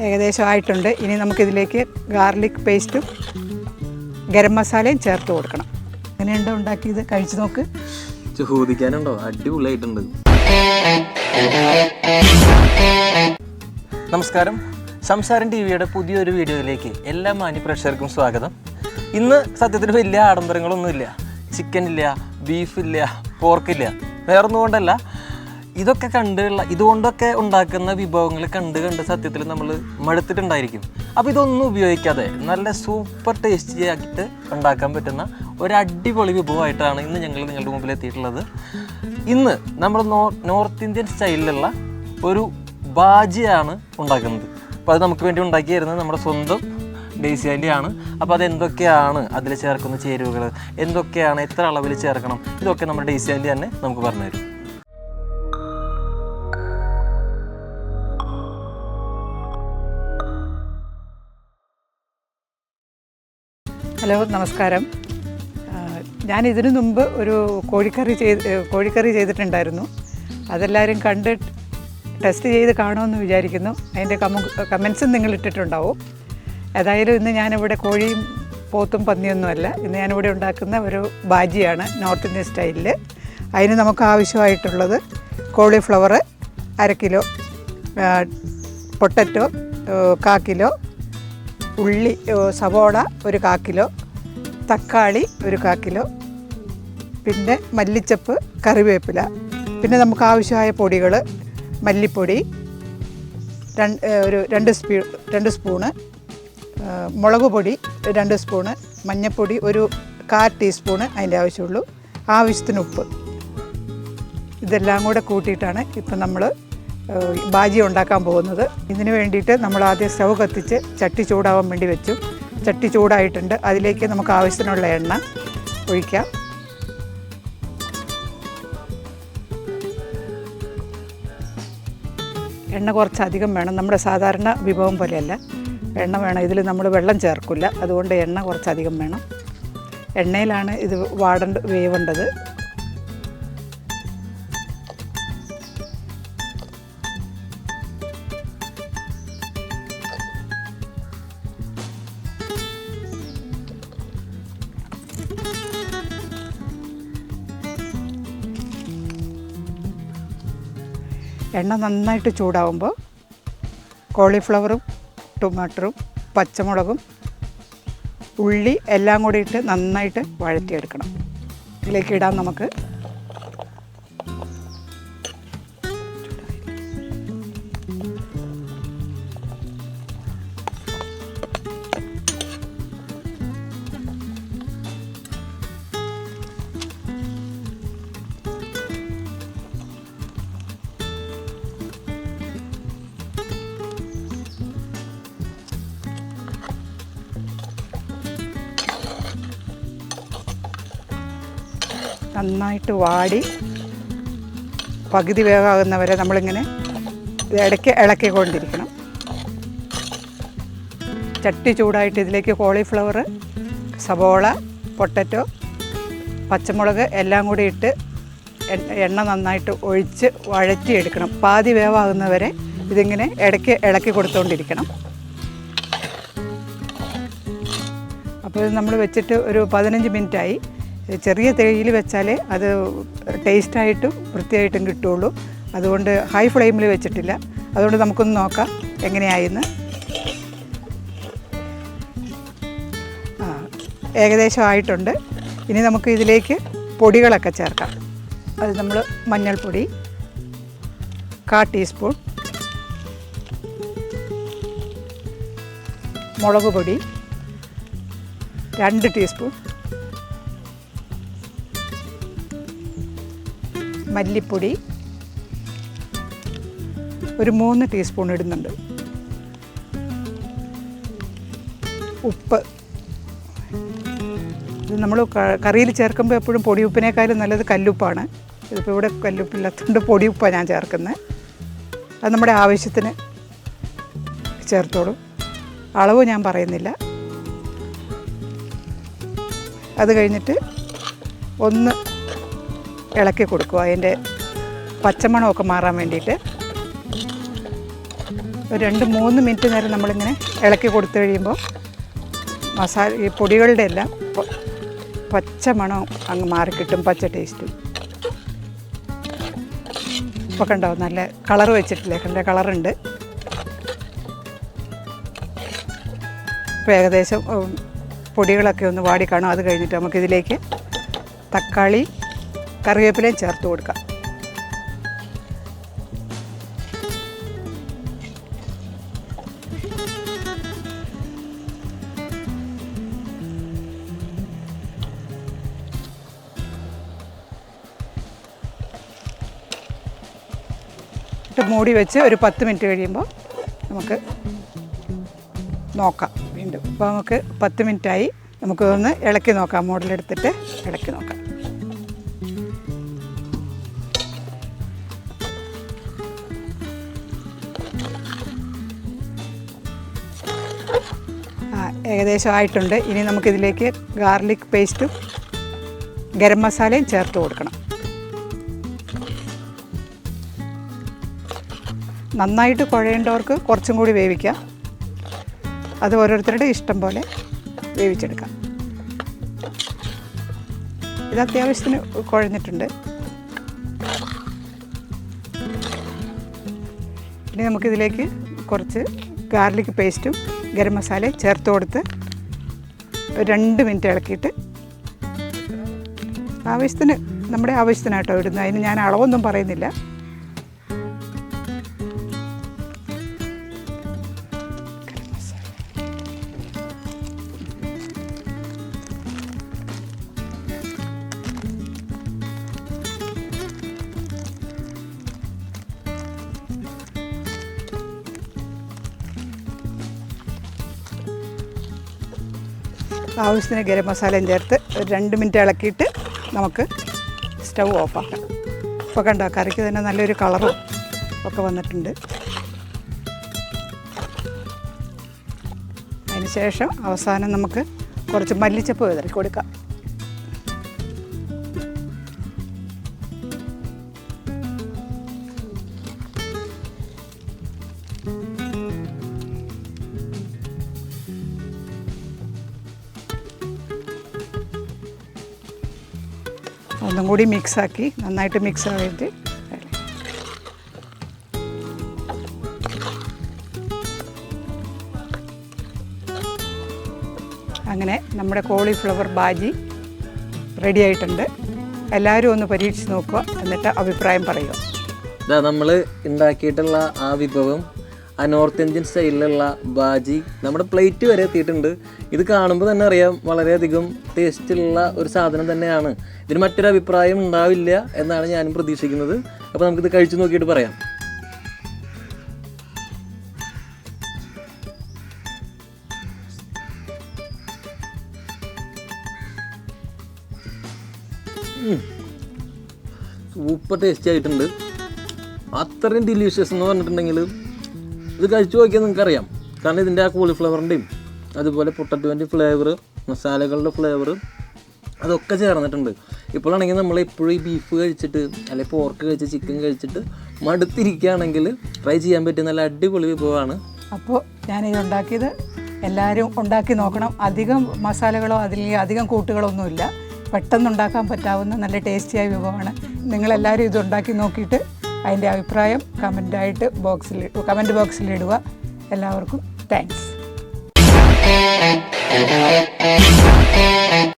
ഏകദേശം ആയിട്ടുണ്ട് ഇനി നമുക്കിതിലേക്ക് ഗാർലിക് പേസ്റ്റും ഗരം മസാലയും ചേർത്ത് കൊടുക്കണം. എങ്ങനെയുണ്ടോ ഉണ്ടാക്കിയത്? കഴിച്ചു നോക്ക്. ചോദിക്കാനുണ്ടോ? അടിപൊളിയായിട്ടുണ്ട്. നമസ്കാരം. സംസാരം ടി വിയുടെ പുതിയൊരു വീഡിയോയിലേക്ക് എല്ലാ മാന്യ പ്രേക്ഷകർക്കും സ്വാഗതം. ഇന്ന് സത്യത്തിൽ വലിയ ആഡംബരങ്ങളൊന്നുമില്ല. ചിക്കൻ ഇല്ല ബീഫില്ല പോർക്കില്ല വേറൊന്നും കൊണ്ടല്ല. ഇതൊക്കെ കണ്ടുള്ള ഇതുകൊണ്ടൊക്കെ ഉണ്ടാക്കുന്ന വിഭവങ്ങൾ കണ്ട് കണ്ട് സത്യത്തിൽ നമ്മൾ മടുത്തിട്ടുണ്ടായിരിക്കും. അപ്പോൾ ഇതൊന്നും ഉപയോഗിക്കാതെ നല്ല സൂപ്പർ ടേസ്റ്റി ആക്കിയിട്ട് ഉണ്ടാക്കാൻ പറ്റുന്ന ഒരു അടിപൊളി വിഭവമായിട്ടാണ് ഇന്ന് ഞങ്ങൾ നിങ്ങളുടെ മുമ്പിൽ എത്തിയിട്ടുള്ളത്. ഇന്ന് നമ്മൾ നോർത്ത് ഇന്ത്യൻ സ്റ്റൈലിലുള്ള ഒരു ബാജിയാണ് ഉണ്ടാക്കുന്നത്. അപ്പോൾ അത് നമുക്ക് വേണ്ടി ഉണ്ടാക്കി തരുന്നത് നമ്മുടെ സ്വന്തം ഡേസിയാലിയാണ് അപ്പോൾ അതെന്തൊക്കെയാണ് അതിൽ ചേർക്കുന്ന ചേരുവകൾ എന്തൊക്കെയാണ് എത്ര അളവിൽ ചേർക്കണം? ഇതൊക്കെ നമ്മുടെ ഡേസിയാലി തന്നെ നമുക്ക് പറഞ്ഞു തരും ഹലോ നമസ്കാരം. ഞാൻ ഇതിനു മുമ്പ് ഒരു കോഴിക്കറി ചെയ്ത് കോഴിക്കറി ചെയ്തിട്ടുണ്ടായിരുന്നു. അതെല്ലാവരും കണ്ട് ടെസ്റ്റ് ചെയ്ത് കാണുമെന്ന് വിചാരിക്കുന്നു. അതിന്റെ കമ കമൻസും നിങ്ങൾ ഇട്ടിട്ടുണ്ടാവും. ഏതായാലും ഇന്ന് ഞാനിവിടെ കോഴിയും പോത്തും പന്നിയൊന്നുമല്ല. ഇന്ന് ഞാനിവിടെ ഉണ്ടാക്കുന്ന ഒരു ബാജിയാണ് നോർത്ത് ഇന്ത്യൻ സ്റ്റൈലിൽ അതിന് നമുക്ക് ആവശ്യമായിട്ടുള്ളത് കോളിഫ്ലവർ അര കിലോ പൊട്ടറ്റോ കാ കിലോ ഉള്ളി സവോള ഒരു കാ കിലോ തക്കാളി ഒരു കാ കിലോ പിന്നെ മല്ലിച്ചപ്പ് കറിവേപ്പില. പിന്നെ നമുക്ക് ആവശ്യമായ പൊടികൾ മല്ലിപ്പൊടി രണ്ട് ഒരു രണ്ട് സ്പീ രണ്ട് സ്പൂണ് മുളക് പൊടി രണ്ട് സ്പൂണ് മഞ്ഞൾപ്പൊടി ഒരു കാൽ ടീസ്പൂണ് അതിന്റെ ആവശ്യമുള്ളൂ. ആവശ്യത്തിന് ഉപ്പ്. ഇതെല്ലാം കൂടെ കൂട്ടിയിട്ടാണ് ഇപ്പം നമ്മൾ ബാജി ഉണ്ടാക്കാൻ പോകുന്നത്. ഇതിനു വേണ്ടിയിട്ട് നമ്മൾ ആദ്യം സ്റ്റവ് കത്തിച്ച് ചട്ടി ചൂടാവാൻ വേണ്ടി വെച്ചു. ചട്ടി ചൂടായിട്ടുണ്ട്. അതിലേക്ക് നമുക്ക് ആവശ്യത്തിനുള്ള എണ്ണ ഒഴിക്കാം. എണ്ണ കുറച്ചധികം വേണം. നമ്മുടെ സാധാരണ വിഭവം പോലെയല്ല. എണ്ണ വേണം. ഇതിൽ നമ്മൾ വെള്ളം ചേർക്കില്ല. അതുകൊണ്ട് എണ്ണ കുറച്ചധികം വേണം. എണ്ണയിലാണ് ഇത് വാടേണ്ട വേവേണ്ടത്. എണ്ണ നന്നായിട്ട് ചൂടാവുമ്പോൾ കോളിഫ്ലവറും ടൊമാറ്ററും പച്ചമുളകും ഉള്ളി എല്ലാം കൂടി ഇട്ട് നന്നായിട്ട് വഴറ്റിയെടുക്കണം. ഇതിലേക്ക് ഇടാൻ നമുക്ക് നന്നായിട്ട് വാടി. പകുതി വേഗമാകുന്നവരെ നമ്മളിങ്ങനെ ഇത് ഇടയ്ക്ക് ഇളക്കിക്കൊണ്ടിരിക്കണം ചട്ടി ചൂടായിട്ട് ഇതിലേക്ക് കോളിഫ്ലവർ സബോള പൊട്ടറ്റോ പച്ചമുളക് എല്ലാം കൂടി ഇട്ട് എണ്ണ നന്നായിട്ട് ഒഴിച്ച് വഴറ്റിയെടുക്കണം. പാതി വേവാകുന്നവരെ ഇതിങ്ങനെ ഇടയ്ക്ക് ഇളക്കി കൊടുത്തുകൊണ്ടിരിക്കണം അപ്പോൾ ഇത് നമ്മൾ വെച്ചിട്ട് ഒരു പതിനഞ്ച് മിനിറ്റായി. ചെറിയ തേയിൽ വെച്ചാലേ അത് ടേസ്റ്റായിട്ടും വൃത്തിയായിട്ടും കിട്ടുള്ളൂ അതുകൊണ്ട് ഹൈ ഫ്ലെയിമിൽ വെച്ചിട്ടില്ല. അതുകൊണ്ട് നമുക്കൊന്ന് നോക്കാം എങ്ങനെയായെന്ന്. ആ ഏകദേശം ആയിട്ടുണ്ട് ഇനി നമുക്ക് ഇതിലേക്ക് പൊടികളൊക്കെ ചേർക്കാം. അത് നമ്മൾ മഞ്ഞൾപ്പൊടി കാ ടീസ്പൂൺ മുളക് പൊടി രണ്ട് ടീസ്പൂൺ മല്ലിപ്പൊടി ഒരു മൂന്ന് ടീസ്പൂൺ ഇടുന്നുണ്ട്. ഉപ്പ്. ഇത് നമ്മൾ കറിയിൽ ചേർക്കുമ്പോൾ എപ്പോഴും പൊടിയുപ്പിനേക്കാളും നല്ലത് കല്ലുപ്പാണ്. ഇതിപ്പോൾ ഇവിടെ കല്ലുപ്പില്ലാത്തതുകൊണ്ട് പൊടിയുപ്പാണ് ഞാൻ ചേർക്കുന്നത്. അത് നമ്മുടെ ആവശ്യത്തിന് ചേർത്തോളും. അളവ് ഞാൻ പറയുന്നില്ല. അത് കഴിഞ്ഞിട്ട് ഒന്ന് ഇളക്കി കൊടുക്കുക. അതിന്റെ പച്ചമണമൊക്കെ മാറാൻ വേണ്ടിയിട്ട് ഒരു രണ്ട് മൂന്ന് മിനിറ്റ് നേരം നമ്മളിങ്ങനെ ഇളക്കി കൊടുത്തു കഴിയുമ്പോൾ മസാല ഈ പൊടികളുടെ എല്ലാം പച്ചമണവും പച്ച മണം അങ്ങ് മാറിക്കിട്ടും പച്ച ടേസ്റ്റും. ഇപ്പോൾ കണ്ടോ നല്ല കളർ വെച്ചിട്ടില്ലേ? കണ്ട കളറുണ്ട്. ഇപ്പോൾ ഏകദേശം പൊടികളൊക്കെ ഒന്ന് വാടി കാണും. അത് കഴിഞ്ഞിട്ട് നമുക്കിതിലേക്ക് തക്കാളി കറിവേപ്പിലയും ചേർത്ത് കൊടുക്കാം. ഇട്ട് മൂടി വെച്ച് ഒരു പത്ത് മിനിറ്റ് കഴിയുമ്പോൾ നമുക്ക് നോക്കാം. വീണ്ടും. അപ്പോൾ നമുക്ക് പത്ത് മിനിറ്റായി നമുക്കൊന്ന് ഇളക്കി നോക്കാം. മോഡലെടുത്തിട്ട് ഇളക്കി നോക്കാം. ഏകദേശം ആയിട്ടുണ്ട് ഇനി നമുക്കിതിലേക്ക് ഗാർലിക് പേസ്റ്റും ഗരം മസാലയും ചേർത്ത് കൊടുക്കണം. നന്നായിട്ട് കുഴയേണ്ടവർക്ക് കുറച്ചും കൂടി വേവിക്കാം. അത് ഓരോരുത്തരുടെ ഇഷ്ടം പോലെ വേവിച്ചെടുക്കാം. ഇത് അത്യാവശ്യത്തിന് കുഴഞ്ഞിട്ടുണ്ട്. ഇനി നമുക്കിതിലേക്ക് കുറച്ച് ഗാർലിക് പേസ്റ്റും ഗരം മസാല ചേർത്ത് കൊടുത്ത് ഒരു രണ്ട് മിനിറ്റ് ഇളക്കിയിട്ട് ആവശ്യത്തിന് നമ്മുടെ ആവശ്യത്തിനാട്ടോ ഇടുന്നത്. അതിന് ഞാൻ അളവൊന്നും പറയുന്നില്ല. ആവശ്യത്തിന് ഗരം മസാലയും ചേർത്ത് ഒരു രണ്ട് മിനിറ്റ് ഇളക്കിയിട്ട് നമുക്ക് സ്റ്റൗ ഓഫാക്കാം. ഇപ്പോൾ കണ്ടോ കറിക്ക് തന്നെ നല്ലൊരു കളറും ഒക്കെ വന്നിട്ടുണ്ട്. അതിന് ശേഷം അവസാനം നമുക്ക് കുറച്ച് മല്ലിച്ചപ്പ് വിതറി കൊടുക്കാം. ഒന്നും കൂടി മിക്സാക്കി നന്നായിട്ട് മിക്സ് ആയിട്ട് അങ്ങനെ നമ്മുടെ കോളിഫ്ലവർ ബാജി റെഡി ആയിട്ടുണ്ട്. എല്ലാവരും ഒന്ന് പരീക്ഷിച്ച് നോക്കുക. എന്നിട്ട് അഭിപ്രായം പറയുക. നമ്മൾ ഉണ്ടാക്കിയിട്ടുള്ള ആ വിഭവം ആ നോർത്ത് ഇന്ത്യൻ സ്റ്റൈലിലുള്ള ബാജി നമ്മുടെ പ്ലേറ്റ് വരെ എത്തിയിട്ടുണ്ട്. ഇത് കാണുമ്പോൾ തന്നെ അറിയാം വളരെയധികം ടേസ്റ്റുള്ള ഒരു സാധനം തന്നെയാണ്. ഇതിന് മറ്റൊരു അഭിപ്രായം ഉണ്ടാവില്ല എന്നാണ് ഞാനും പ്രതീക്ഷിക്കുന്നത്. അപ്പോൾ നമുക്കിത് കഴിച്ചു നോക്കിയിട്ട് പറയാം. സൂപ്പർ ടേസ്റ്റി ആയിട്ടുണ്ട്. അത്രയും ഡിലീഷ്യസ് എന്ന് പറഞ്ഞിട്ടുണ്ടെങ്കിൽ ഇത് കഴിച്ചു നോക്കിയാൽ നിങ്ങൾക്ക് അറിയാം കാരണം ഇതിന്റെ ആ കോളിഫ്ലവറിന്റെയും അതുപോലെ പൊട്ടറ്റോന്റെ ഫ്ലേവർ മസാലകളുടെ ഫ്ലേവർ അതൊക്കെ ചേർന്നിട്ടുണ്ട്. ഇപ്പോഴാണെങ്കിൽ നമ്മൾ എപ്പോഴും ഈ ബീഫ് കഴിച്ചിട്ട് അല്ലെങ്കിൽ പോർക്ക് കഴിച്ച് ചിക്കൻ കഴിച്ചിട്ട് മടുത്തിരിക്കുകയാണെങ്കിൽ ട്രൈ ചെയ്യാൻ പറ്റിയ നല്ല അടിപൊളി വിഭവമാണ്. അപ്പോൾ ഞാൻ ഇത് ഉണ്ടാക്കിയത് എല്ലാവരും ഉണ്ടാക്കി നോക്കണം. അധികം മസാലകളോ അതിൽ അധികം കൂട്ടുകളോ ഒന്നുമില്ല. പെട്ടെന്ന് ഉണ്ടാക്കാൻ പറ്റാവുന്ന നല്ല ടേസ്റ്റിയായ വിഭവമാണ്. നിങ്ങളെല്ലാവരും ഇത് ഉണ്ടാക്കി നോക്കിയിട്ട് അതിന്റെ അഭിപ്രായം കമന്റായിട്ട് ബോക്സിൽ കമന്റ് ബോക്സിൽ ഇടുക. എല്ലാവർക്കും താങ്ക്സ്